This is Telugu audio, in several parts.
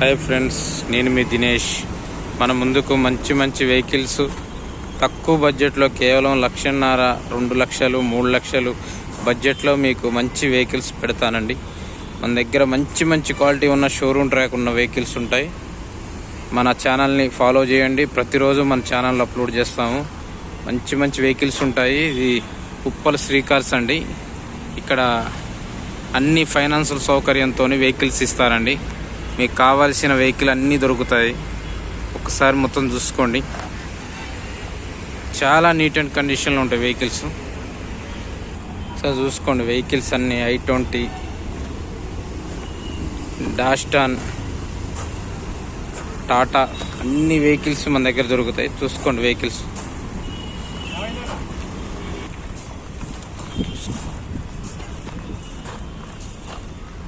హాయ్ ఫ్రెండ్స్ నేను మీ దినేష్. మన ముందుకు మంచి మంచి వెహికల్స్ తక్కువ బడ్జెట్లో కేవలం లక్షన్నర రెండు లక్షలు మూడు లక్షలు బడ్జెట్లో మీకు మంచి వెహికల్స్ పెడతానండి. మన దగ్గర మంచి మంచి క్వాలిటీ ఉన్న షోరూమ్ ట్రాక్ ఉన్న వెహికల్స్ ఉంటాయి. మన ఛానల్ని ఫాలో చేయండి. ప్రతిరోజు మన ఛానల్ అప్లోడ్ చేస్తాము. మంచి మంచి వెహికల్స్ ఉంటాయి. ఇది ఉప్పల్ శ్రీకార్స్ అండి. ఇక్కడ అన్ని ఫైనాన్షియల్ సౌకర్యంతో వెహికల్స్ ఇస్తారండి. మీకు కావాల్సిన వెహికల్ అన్నీ దొరుకుతాయి. ఒకసారి మొత్తం చూసుకోండి. చాలా నీట్ అండ్ కండిషన్లో ఉంటాయి వెహికల్స్. సార్ చూసుకోండి వెహికల్స్ అన్నీ ఐ ట్వంటీ డాస్టాన్ టాటా అన్ని వెహికల్స్ మన దగ్గర దొరుకుతాయి. చూసుకోండి vehicles.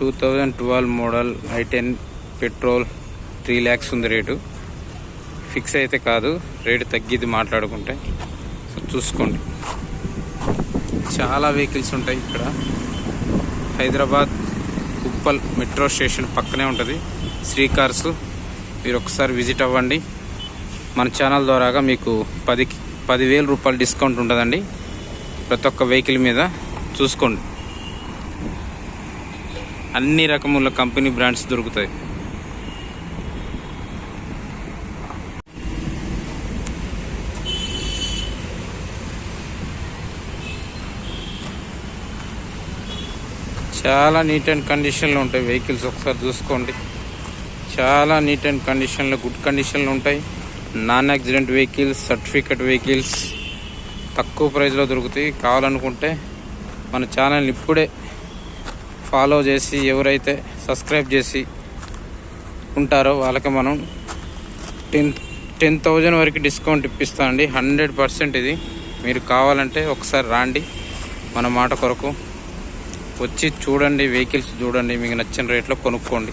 Two thousand twelve model I ten petrol three lakhs ఉంది రేటు. ఫిక్స్ అయితే కాదు రేటు తగ్గిది మాట్లాడుకుంటే. సో చూసుకోండి. చాలా వెహికల్స్ ఉంటాయి ఇక్కడ. హైదరాబాద్ ఉప్పల్ మెట్రో స్టేషన్ పక్కనే ఉంటుంది. శ్రీ కార్స్ మీరు ఒకసారి విజిట్ అవ్వండి. మన ఛానల్ ద్వారాగా మీకు పది పదివేల రూపాయలు డిస్కౌంట్ ఉంటుందండి. ప్రతి ఒక్క వెహికల్ మీద చూసుకోండి. అన్ని రకముల కంపెనీ బ్రాండ్స్ దొరుకుతాయి. చాలా నీట్ అండ్ కండిషన్లో ఉంటాయి వెహికల్స్ ఒకసారి చూసుకోండి. చాలా నీట్ అండ్ కండిషన్లో గుడ్ కండిషన్లో ఉంటాయి. Non accident vehicles certificate vehicles తక్కువ ప్రైస్లో దొరుకుతాయి. కావాలనుకుంటే మన ఛానల్ని ఇప్పుడే ఫాలో చేసి ఎవరైతే సబ్స్క్రైబ్ చేసి ఉంటారో వాళ్ళకి మనం టెన్ టెన్ థౌజండ్ వరకు డిస్కౌంట్ ఇప్పిస్తాం అండి హండ్రెడ్ పర్సెంట్ ఇది. మీరు కావాలంటే ఒకసారి రాండి. మన మాట కొరకు వచ్చి చూడండి వెహికల్స్ చూడండి మీకు నచ్చిన రేట్లో కొనుక్కోండి.